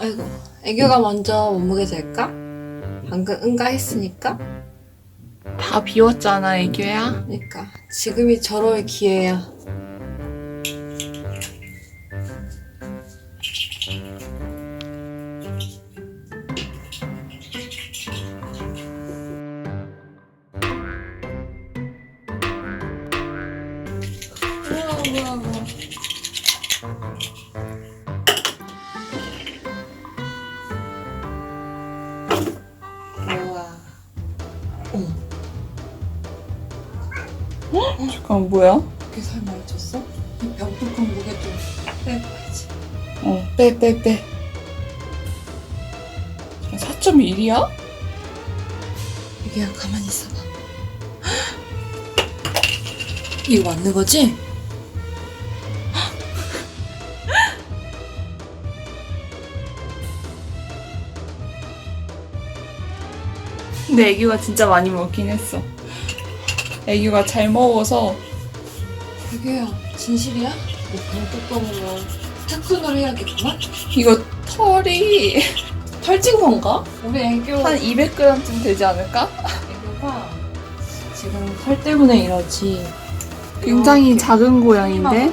아이고, 애교가 먼저 몸무게 잴까? 방금 응가 했으니까? 다 비웠잖아, 애교야. 그러니까 지금이 절호의 기회야. 우와, 우와. 우와. 잠깐, 뭐야? 그게 설마 잊었어? 이 병뚜껑 무게 좀 빼봐야지. 어, 빼, 빼, 빼. 4.1이야? 이게야 가만히 있어봐. 이거 맞는 거지? 근데 애교가 진짜 많이 먹긴 했어. 애교가 잘 먹어서 이게야 진실이야? 이 병뚜껑으로 태클을 해야겠구만? 이거 털이 털찐 건가? 우리 애교 한 200g쯤 되지 않을까? 애교가 지금 털 때문에 이러지. 굉장히 작은 고양인데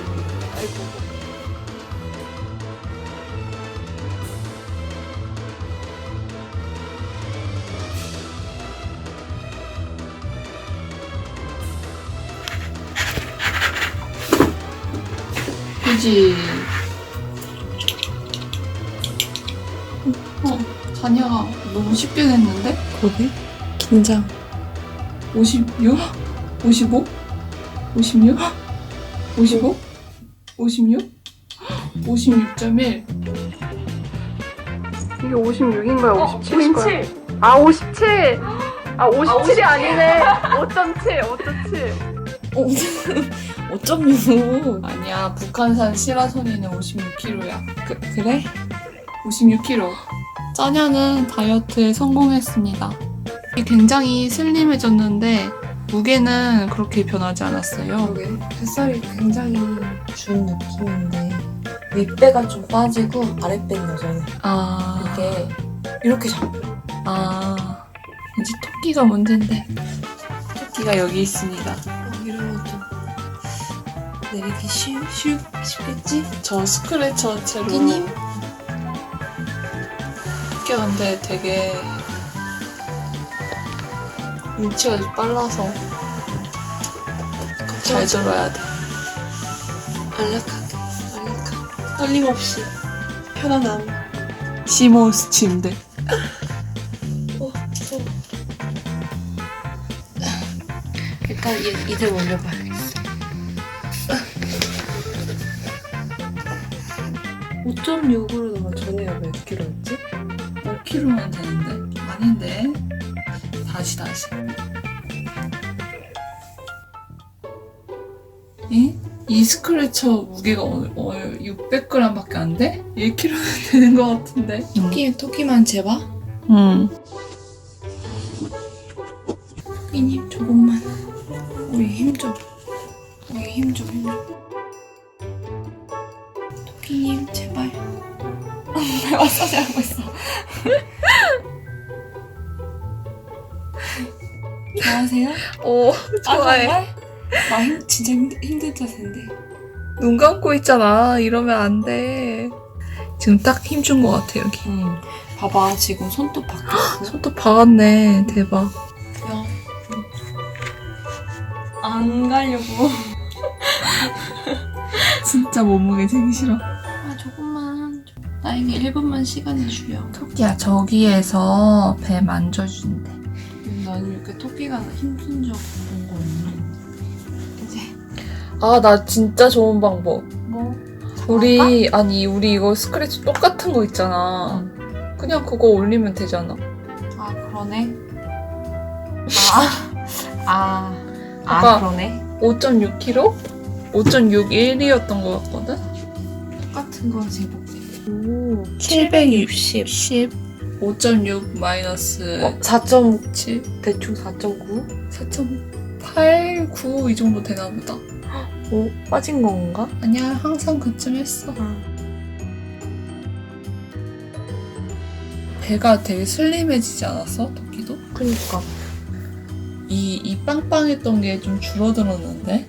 그지? 어, 자녀가 너무 쉽게 됐는데? 고개? 긴장. 56? 55? 56? 55? 56? 56.1 이게 56인가요? 57인가요? 아 57! 아 57이 아니네 5.7 5.7 5.6. 아니야 북한산 시라소니는 56kg야. 그, 그래? 56kg 짜냐는 다이어트에 성공했습니다. 굉장히 슬림해졌는데 무게는 그렇게 변하지 않았어요. 그러게. 뱃살이 굉장히 준 느낌인데 윗배가 좀 빠지고 아랫배는 여전히 아. 이게 이렇게 잡혀 아, 이제 토끼가 문제인데. 토끼가 여기 있습니다. 내리기 쉬, 쉬, 쉽겠지? 저 스크래처 채로. 토끼가 근데 되게 눈치가 좀 빨라서 잘 들어야 돼. 안락하게 안락하게 떨림없이 편안함 시모스 침대. 어, 어. 일단 이, 이들 올려봐 5.6으로 넘어 전에가 몇 킬로였지? 5kg면 되는데? 아닌데. 다시, 다시. 이? 이 스크래처 무게가 어, 어, 600g밖에 안 돼? 1kg면 되는 것 같은데. 토끼, 토끼만 재봐 응. 토끼님 조금만 우리 힘좀 우리 힘좀 힘좀 토끼님 제발 왜 마사지 하고 있어 좋아하세요? 오, 아, 좋아해. 정말? 나 힘, 진짜 힘들, 힘들 자세인데 눈 감고 있잖아. 이러면 안 돼. 지금 딱 힘 준 것 같아, 여기. 응 봐봐 지금 손톱 바뀌었어 손톱 박았네. 대박. 야. 안 가려고 진짜 몸무게 재기 싫어. 나에게 1분만 시간을 주려 토끼야, 저기에서 배 만져준대. 음, 나는 이렇게 토끼가 힘든 적본거 없네 이제 아, 나 진짜 좋은 방법. 뭐 우리, 아니, 우리 이거 스크래치 똑같은 거 있잖아. 그냥 그거 올리면 되잖아. 아 그러네 아, 아, 아 아까- 그러네 5.6kg? 5.61이었던 것 같거든? 똑같은 거 재볼게 오, 760 10. 5.6 마이너스 어, 4.9 7. 대충 4.9? 4.8, 9 이 정도 되나 보다. 오 빠진 건가? 아니야, 항상 그쯤 했어. 아. 배가 되게 슬림해지지 않았어? 토끼도? 그니까 이, 이 빵빵했던 게 좀 줄어들었는데?